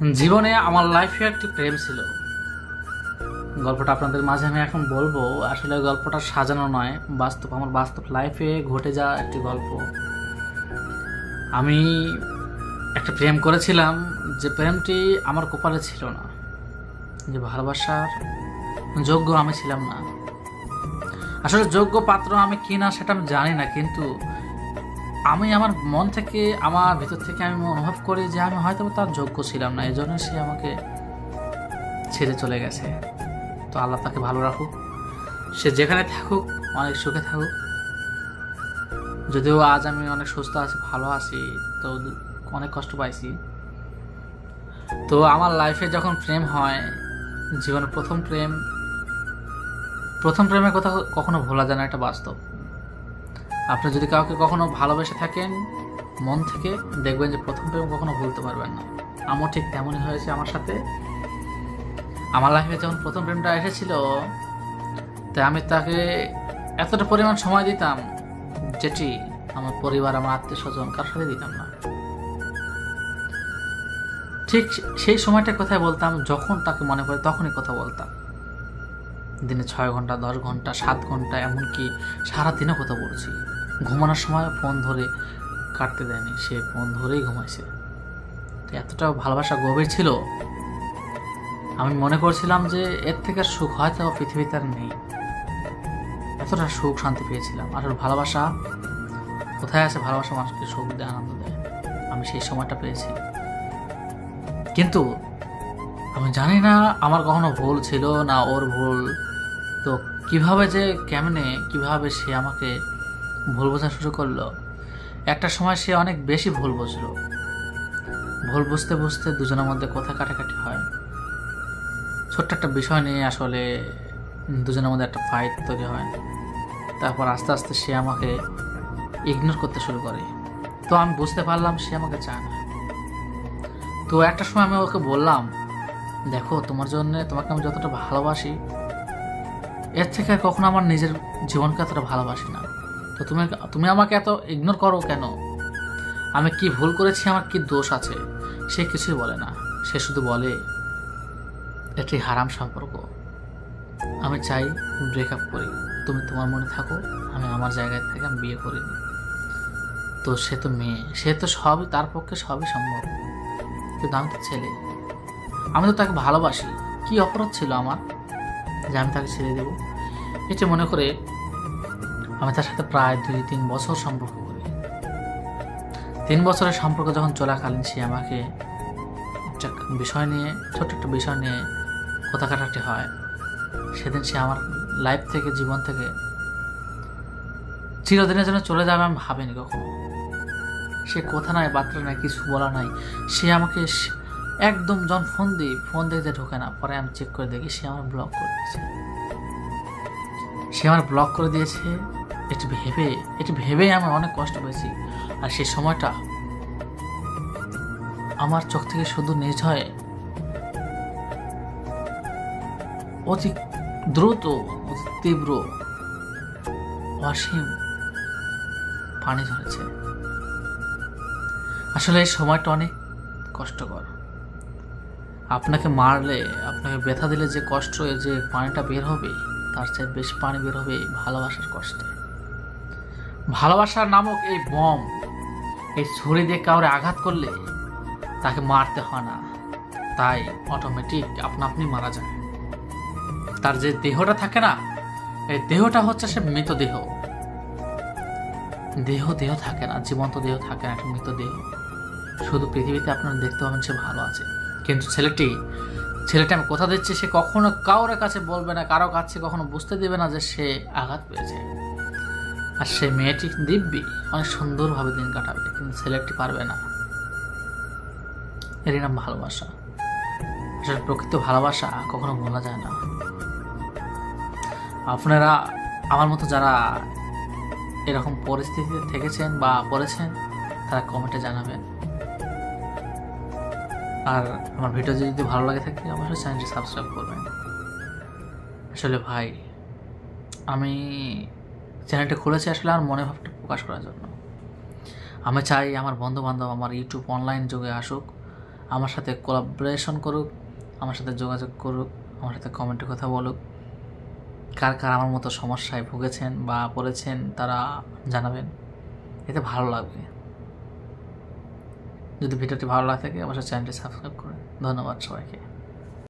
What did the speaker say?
জীবনে আমার লাইফে একটি প্রেম ছিল। গল্পটা আপনাদের মাঝে আমি এখন বলব। আসলে গল্পটা সাজানো নয়, বাস্তব আমার বাস্তব লাইফে ঘটে যাওয়া একটি গল্প। আমি একটা প্রেম করেছিলাম যে প্রেমটি আমার কপালে ছিল না, যে ভালোবাসার যোগ্য আমি ছিলাম না। আসলে যোগ্য পাত্র আমি কি না সেটা আমি জানি না, কিন্তু আমি আমার মন থেকে, আমার ভিতর থেকে আমি অনুভব করি যে আমি হয়তো তার যোগ্য ছিলাম না এই জন্য সে আমাকে ছেড়ে চলে গেছে। তো আল্লাহ তাকে ভালো রাখুক। সে যেখানে থাকুক, অনেক সুখে থাকুক। যদিও আজ আমি অনেক সুস্থ আছি, ভালো আছি, তো অনেক কষ্ট পাইছি। তো আমার লাইফে যখন প্রেম হয়, জীবনের প্রথম প্রেম, প্রথম প্রেমের কথা কখনো ভোলা যায় না একটা বাস্তব। আপনি যদি কাউকে কখনো ভালোবেসে থাকেন, মন থেকে দেখবেন যে প্রথম প্রেম কখনো ভুলতে পারবেন না। আমার ঠিক তেমনই হয়েছে আমার সাথে। আমার লাইফে যখন প্রথম প্রেমটা এসেছিল, তাই আমি তাকে এতটা পরিমাণ সময় দিতাম যেটি আমার পরিবার, আমার আত্মীয় স্বজন কার সাথে দিতাম না। ঠিক সেই সময়টা কথাই বলতাম, যখন তাকে মনে পড়ে তখনই কথা বলতাম। দিনে ছয় ঘণ্টা, দশ ঘণ্টা, সাত ঘণ্টা, এমনকি সারাদিনও কথা বলছি। ঘুমানোর সময় ফোন ধরে কাটতে দেয়নি। সে ফোন ধরেই ঘুমাইছে। তো এতটা ভালোবাসা গভীর ছিল? আমি মনে করছিলাম যে এর থেকে সুখ হয়তো পৃথিবীতে আর নেই। এতটা সুখ শান্তি পেয়েছিলাম। ওর ভালোবাসা কোথায় আছে? ভালোবাসা মানুষকে সুখ দেয়, আনন্দ দেয়। আমি সেই সময়টা পেয়েছি। কিন্তু আমি জানি না আমার কখনো ভুল ছিল না ওর ভুল। তো কীভাবে যে কেমনে, কীভাবে সে আমাকে ভুল বোঝা শুরু করল। একটা সময় সে অনেক বেশি ভুল বুঝলো। ভুল বুঝতে বুঝতে দুজনের মধ্যে কথা কাটাকাটি হয়। ছোট্ট একটা বিষয় নিয়ে আসলে দুজনের মধ্যে একটা ফাইট তৈরি হয়। তারপর আস্তে আস্তে সে আমাকে ইগনোর করতে শুরু করে। তো আমি বুঝতে পারলাম সে আমাকে চায় না। তো একটা সময় আমি ওকে বললাম, দেখো, তোমার জন্য তোমাকে আমি যতটা ভালোবাসি, এর থেকে কখনো আমার নিজের জীবনকে এতটা ভালোবাসি না। তো তুমি তুমি আমাকে এত ইগনোর করো কেন? আমি কি ভুল করেছি? আমার কি দোষ আছে? সে কিছুই বলে না। সে শুধু বলে, এটি হারাম সম্পর্ক। আমি চাই ব্রেকআপ করি। তুমি তোমার মনে থাকো। আমি আমার জায়গায় থেকে আমি বিয়ে করিনি তো সে তো মেয়ে। সে তো সবই, তার পক্ষে সবই সম্ভব। কিন্তু আমি তো ছেলে। আমি তো তাকে ভালোবাসি। কি অপরাধ ছিল আমার? যে আমি তাকে ছেড়ে দেব? এটি মনে করে আমি তার সাথে প্রায় দুই, তিন বছর সম্পর্ক করি। তিন বছরের সম্পর্ক যখন চলাকালীন সে আমাকে বিষয় নিয়ে, ছোট্ট একটা বিষয় নিয়ে কথা কাটাটি হয়। সেদিন সে আমার লাইফ থেকে, জীবন থেকে চিরদিনের জন্য চলে যাবে আমি ভাবিনি কখনো। সে কথা নাই, বার্তা নাই, কিছু বলা নাই। সে আমাকে একদম যখন ফোন দিই ফোন দেখতে ঢোকে না, পরে আমি চেক করে দেখি সে আমার ব্লক করে দিয়েছে। সে আমার ব্লক করে দিয়েছে। এটি ভেবে এটি ভেবে আমি অনেক কষ্ট পেয়েছি আর সেই সময়টা আমার চোখ থেকে শুধু নির্ঝয়ে অতি দ্রুত, অতি তীব্র অসীম পানি ঝরেছে আসলে এই সময়টা অনেক কষ্টকর। আপনাকে মারলে, আপনাকে ব্যথা দিলে যে কষ্ট, যে পানিটা বের হবে, তার চেয়ে বেশি পানি বের হবে ভালোবাসার কষ্টে। ভালোবাসার নামক এই বম, এই ছুরি দিয়ে কাউরে আঘাত করলে তাকে মারতে হয় না। তাই অটোমেটিক আপনা আপনি মারা যায় তার যে দেহটা থাকে না, এই দেহটা হচ্ছে সে মৃতদেহ দেহ। দেহ থাকে না, জীবন্ত দেহ থাকে না, একটা মৃতদেহ শুধু পৃথিবীতে আপনারা দেখতে পাবেন সে ভালো আছে। কিন্তু ছেলেটি, ছেলেটা আমি কথা দিচ্ছি, সে কখনো কারোর কাছে বলবে না, কারও কাছে কখনো বুঝতে দেবে না যে সে আঘাত পেয়েছে। আর সে মেয়েটি দিব্যি। অনেক সুন্দরভাবে দিন কাটাবে, কিন্তু ছেলেটি পারবে না। এরই নাম ভালোবাসা। আসলে প্রকৃত ভালোবাসা কখনো বলা যায় না। আপনারা, আমার মতো যারা এরকম পরিস্থিতিতে থেকেছেন বা পড়েছেন, তারা কমেন্টে জানাবেন। আর আমার ভিডিও যদি ভালো লাগে থাকে, অবশ্যই চ্যানেলটি সাবস্ক্রাইব করবেন। আসলে ভাই, আমি চ্যানেলটা খুলেছি আসলে আমার মনে ভাবটা প্রকাশ করার জন্য। আমি চাই আমার বন্ধু বান্ধব আমার ইউটিউব অনলাইন যুগে আসুক, আমার সাথে কোলাবরেশন করুক, আমার সাথে যোগাযোগ করুক, আমার সাথে কমেন্টে কথা বলুক। কার কার আমার মতো সমস্যায় ভুগেছেন বা পড়েছেন তারা জানাবেন। এতে ভালো লাগবে। যদি ভিডিওটি ভালো লাগে থাকে, অবশ্যই চ্যানেলটি সাবস্ক্রাইব করুন। ধন্যবাদ সবাইকে।